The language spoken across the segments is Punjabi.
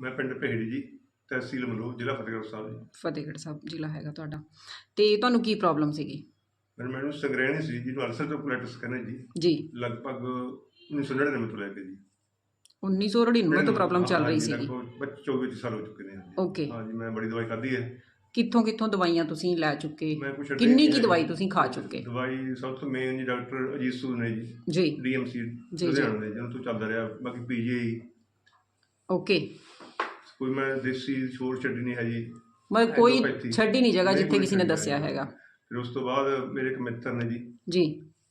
ਮੈਂ ਪਿੰਡ ਪਹੇੜੀ ਜੀ ਤਹਿਸੀਲ ਮਲੂ ਜ਼ਿਲ੍ਹਾ ਫਤਿਹਗੜ੍ਹ ਸਾਹਿਬ ਜੀ। ਫਤਿਹਗੜ੍ਹ ਸਾਹਿਬ ਜ਼ਿਲ੍ਹਾ ਹੈਗਾ ਤੁਹਾਡਾ। ਤੇ ਤੁਹਾਨੂੰ ਕੀ ਪ੍ਰੋਬਲਮ ਸੀਗੀ? ਮੈਨੂੰ ਮੈਨੂੰ ਸੰਗ੍ਰਹਿਣੀ ਸੀ ਜਿਹਨੂੰ ਅਲਸਰ ਤੋਂ ਕੋਲਾਈਟਿਸ ਕਹਿੰਦੇ ਜੀ। ਜੀ। ਲਗਭਗ 1999 ਤੋਂ ਲੈ ਕੇ ਜੀ। 1999 ਤੋਂ ਪ੍ਰੋਬਲਮ ਚੱਲ ਰਹੀ ਸੀਗੀ। ਲਗਭਗ 24 25 ਸਾਲ ਹੋ ਚੁੱਕੇ ਨੇ। ਓਕੇ ਹਾਂਜੀ ਮੈਂ ਬੜੀ ਦਵਾਈ ਖਾਧੀ ਹੈ। ਕਿੱਥੋਂ ਕਿੱਥੋਂ ਦਵਾਈਆਂ ਤੁਸੀਂ ਲੈ ਚੁੱਕੇ? ਮੈਂ ਕੁਛ ਕਿੰਨੀ ਕੀ ਦਵਾਈ ਤੁਸੀਂ ਖਾ ਚੁੱਕੇ? ਦਵਾਈ ਸਭ ਤੋਂ ਮੇਨ ਜੀ ਡਾਕਟਰ ਅਜੀਤ ਸੂਦ ਨੇ ਜੀ। ਜੀ। ਡੀਐਮਸੀ ਜੀ। ਲੁਧਿਆਣਾ ਦੇ ਜਿਹਨਾਂ ਤੋਂ ਚੱਲਦਾ ਰਿਹਾ। ਬਾਕੀ ਪੀਜੀਆਈ ਓਕੇ ਕੋਈ ਮੈਂ ਦੇਸੀ ਛੋੜ ਛੱਡੀ ਨਹੀਂ ਹੈ ਜੀ ਮਤਲਬ ਕੋਈ Allopathy। ਛੱਡੀ ਨਹੀਂ ਜਗ੍ਹਾ ਨਹੀਂ ਜਿੱਥੇ ਕੋਈ ਕਿਸੇ ਨੇ ਛੱਡੀ ਦੱਸਿਆ। ਹੈਗਾ ਫਿਰ ਉਸ ਤੋਂ ਬਾਅਦ ਮੇਰੇ ਇੱਕ ਮਿੱਤਰ ਨੇ ਜੀ ਜੀ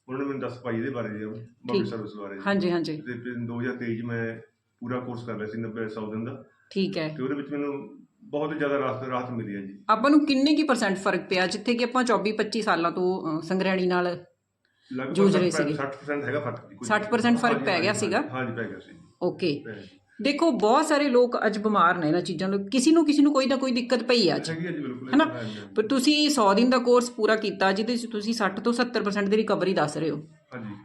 ਉਹਨਾਂ ਨੇ ਮੈਨੂੰ ਦੱਸ ਪਾਈ ਇਹਦੇ ਬਾਰੇ ਜੀ ਬਾਡੀ ਸਰਵਿਸ ਬਾਰੇ ਜੀ। ਹਾਂਜੀ ਹਾਂਜੀ ਤੇ ਫਿਰ 2023 'ਚ ਮੈਂ ਪੂਰਾ ਕੋਰਸ ਕਰ ਲਿਆ ਸੀ 90 100 ਦਿਨ ਦਾ ਠੀਕ ਹੈ ਤੇ ਉਹਦੇ ਵਿੱਚ ਮੈਨੂੰ ਬਹੁਤ ਜ਼ਿਆਦਾ ਰਾਹਤ ਰਾਹਤ ਮਿਲੀ ਹੈ ਜੀ ਆਪਾਂ ਨੂੰ ਕਿੰਨੇ ਕੀ ਪਰਸੈਂਟ ਫ਼ਰਕ ਪਿਆ ਜਿੱਥੇ ਕਿ ਆਪਾਂ 24 25 ਸਾਲਾਂ ਤੋਂ ਅ, ਸੰਗ੍ਰਹਿਣੀ ਨਾਲ ਲਗਭਗ ਜੂਝ ਰਹੇ 60% ਸੀਗੇ। 60% ਹੈਗਾ ਫ਼ਰਕ ਜੀ, ਕੋਈ- 60% ਫ਼ਰਕ ਹਾਂਜੀ, ਪੈ ਗਿਆ ਹਾਂਜੀ, ਸੀਗਾ? ਹਾਂਜੀ ਪੈ ਗਿਆ ਸੀ ਓਕੇ ਪੈ ਗਿਆ ਜੀ। ਦੇਖੋ ਬਹੁਤ ਸਾਰੇ ਲੋਕ ਅੱਜ ਬਿਮਾਰ ਨੇ ਇਹਨਾਂ ਚੀਜ਼ਾਂ ਤੋਂ। ਕਿਸੇ ਨੂੰ ਕਿਸੇ ਨੂੰ ਕੋਈ ਨਾ ਕੋਈ ਦਿੱਕਤ ਪਈ ਆ ਅੱਜ। ਹਨਾ? ਪਰ ਤੁਸੀਂ 100 ਦਿਨ ਦਾ ਕੋਰਸ ਪੂਰਾ ਕੀਤਾ ਜਿਹਦੇ ਵਿੱਚ ਤੁਸੀਂ 60 ਤੋਂ 70% ਦੀ ਰਿਕਵਰੀ ਦੱਸ ਰਹੇ ਹੋ। ਹਾਂਜੀ।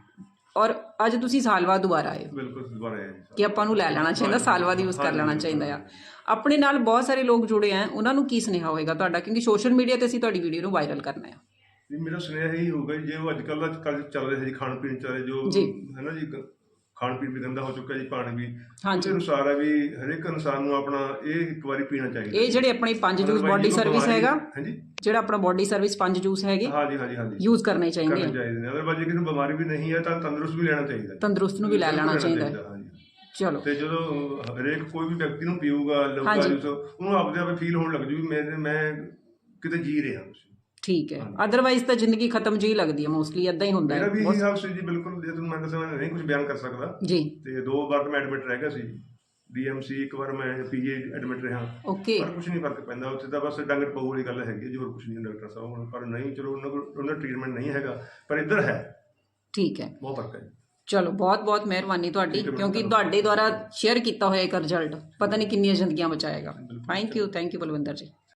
ਔਰ ਅੱਜ ਤੁਸੀਂ ਸਾਲ ਬਾਅਦ ਦੁਬਾਰਾ ਆਏ ਬਿਲਕੁਲ ਦੁਬਾਰਾ ਜੀ ਕਿ ਆਪਾਂ ਨੂੰ ਲੈ ਲੈਣਾ ਚਾਹੀਦਾ ਸਾਲ ਬਾਅਦ ਯੂਜ਼ ਕਰ ਲੈਣਾ ਚਾਹੀਦਾ ਆ। ਆਪਣੇ ਨਾਲ ਬਹੁਤ ਸਾਰੇ ਲੋਕ ਜੁੜੇ ਆ ਉਹਨਾਂ ਨੂੰ ਕੀ ਸੁਨੇਹਾ ਹੋਏਗਾ ਤੁਹਾਡਾ? ਕਿਉਂਕਿ ਸੋਸ਼ਲ ਮੀਡੀਆ ਤੇ ਅਸੀਂ ਤੁਹਾਡੀ ਵੀਡੀਓ ਨੂੰ ਵਾਇਰਲ ਕਰਨਾ ਹੈ ਜੀ ਮੇਰਾ ਸੁਨੇਹਾ ਇਹੀ ਹੋਊਗਾ ਜੀ, ਉਹ ਅੱਜ ਕੱਲ੍ਹ ਦਾ ਕੱਲ ਚੱਲ ਰਿਹਾ ਜੀ ਖਾਣ ਪੀਣ ਚੱਲ ਰਿਹਾ ਜੋ। ਹੈ ਨਾ ਜੀ ਖਾਣ ਪੀਣ ਵੀ ਗੰਦਾ ਹੋ ਚੁੱਕਾ ਜੀ ਪਾਣੀ ਵੀ। ਹਾਂਜੀ। ਉਹਦੇ ਅਨੁਸਾਰ ਹੈ ਵੀ ਹਰੇਕ ਇਨਸਾਨ ਨੂੰ ਆਪਣਾ ਇਹ ਇੱਕ ਵਾਰੀ ਪੀਣਾ ਚਾਹੀਦਾ। ਇਹ ਜਿਹੜੇ ਆਪਣੇ ਪੰਜ ਜੂਸ ਬਾਡੀ ਸਰਵਿਸ ਬਿਮਾਰੀ- ਹੈਗਾ ਹਾਂਜੀ। ਜਿਹੜਾ ਆਪਣਾ ਬਾਡੀ ਸਰਵਿਸ ਪੰਜ ਜੂਸ ਹੈਗੇ ਹਾਂਜੀ ਹਾਂਜੀ ਹਾਂਜੀ ਯੂਜ਼ ਕਰਨੇ ਚਾਹੀਦੇ ਕਰਨੇ ਆ। ਚਾਹੀਦੇ ਨੇ। ਅਦਰਵਾਈਜ਼ ਕਿਸੇ ਨੂੰ ਬਿਮਾਰੀ ਵੀ ਨਹੀਂ ਹੈ ਤਾਂ ਤੰਦਰੁਸਤ ਵੀ ਲੈਣਾ ਚਾਹੀਦਾ ਤੰਦਰੁਸਤ ਨੂੰ ਵੀ ਲੈ ਲੈਣਾ ਚਾਹੀਦਾ ਹੈ। ਹਾਂਜੀ ਚਲੋ। ਤੇ ਜਦੋਂ ਹਰੇਕ ਕੋਈ ਵੀ ਵਿਅਕਤੀ ਨੂੰ ਪੀਊਗਾ ਲਊਗਾ ਹਾਂਜੀ। ਜੂਸ ਉਹਨੂੰ ਆਪਦੇ ਆਪੇ ਫੀਲ ਹੋਣ ਲੱਗ ਜੂ ਵੀ ਮੈਂ ਮੈਂ ਕਿਤੇ ਜੀ ਰਿਹਾ ਠੀਕ ਹੈ। ਅਦਰਵਾਈਜ਼ ਤਾਂ ਜ਼ਿੰਦਗੀ ਖਤਮ ਜਿਹੀ ਲੱਗਦੀ ਹੈ ਮੋਸਟਲੀ ਇਦਾਂ ਹੀ ਹੁੰਦਾ ਮੇਰਾ ਹੈ ਵੀ ਇਹੀ ਹਾਲ ਸੀ ਜੀ ਬਿਲਕੁਲ। ਜੇ ਤੁਹਾਨੂੰ ਮੈਂ ਦੱਸਾਂ ਮੈਂ ਨਹੀਂ ਕੁਝ ਬਿਆਨ ਕਰ ਸਕਦਾ। ਜੀ। ਤੇ ਦੋ ਵਾਰ ਮੈਂ ਐਡਮਿਟ ਰਹਿ ਗਿਆ ਸੀ। ਡੀਐਮਸੀ ਇੱਕ ਵਾਰ ਮੈਂ ਪੀਜੀ ਐਡਮਿਟ ਰਿਹਾ। ਓਕੇ ਪਰ ਕੁਝ ਨਹੀਂ ਫ਼ਰਕ ਪੈਂਦਾ। ਉੱਥੇ ਤਾਂ ਬਸ ਡੰਗਰ ਪਊ ਵਾਲੀ ਗੱਲ ਹੈਗੀ ਜੀ ਹੋਰ ਕੁਝ ਨਹੀਂ ਡਾਕਟਰ ਸਾਹਿਬ ਹੁਣ। ਪਰ ਨਹੀਂ ਚਲੋ ਉਹਨਾਂ ਕੋਲ ਉਹਨਾਂ ਦਾ ਟ੍ਰੀਟਮੈਂਟ ਨਹੀਂ ਹੈਗਾ। ਪਰ ਇੱਧਰ ਹੈ। ਠੀਕ ਹੈ। ਬਹੁਤ ਫ਼ਰਕ ਹੈ ਚਲੋ ਬਹੁਤ ਬਹੁਤ ਮਿਹਰਬਾਨੀ ਤੁਹਾਡੀ ਕਿਉਂਕਿ। ਤੁਹਾਡੇ ਦੁਆਰਾ ਸ਼ੇਅਰ ਕੀਤਾ ਹੋਇਆ ਇੱਕ ਰਿਜ਼ਲਟ ਪਤਾ ਨਹੀਂ ਕਿੰਨੀਆਂ ਜ਼ਿੰਦਗੀਆਂ ਬਚਾਏਗਾ। Thank you thank you Balwinder ji.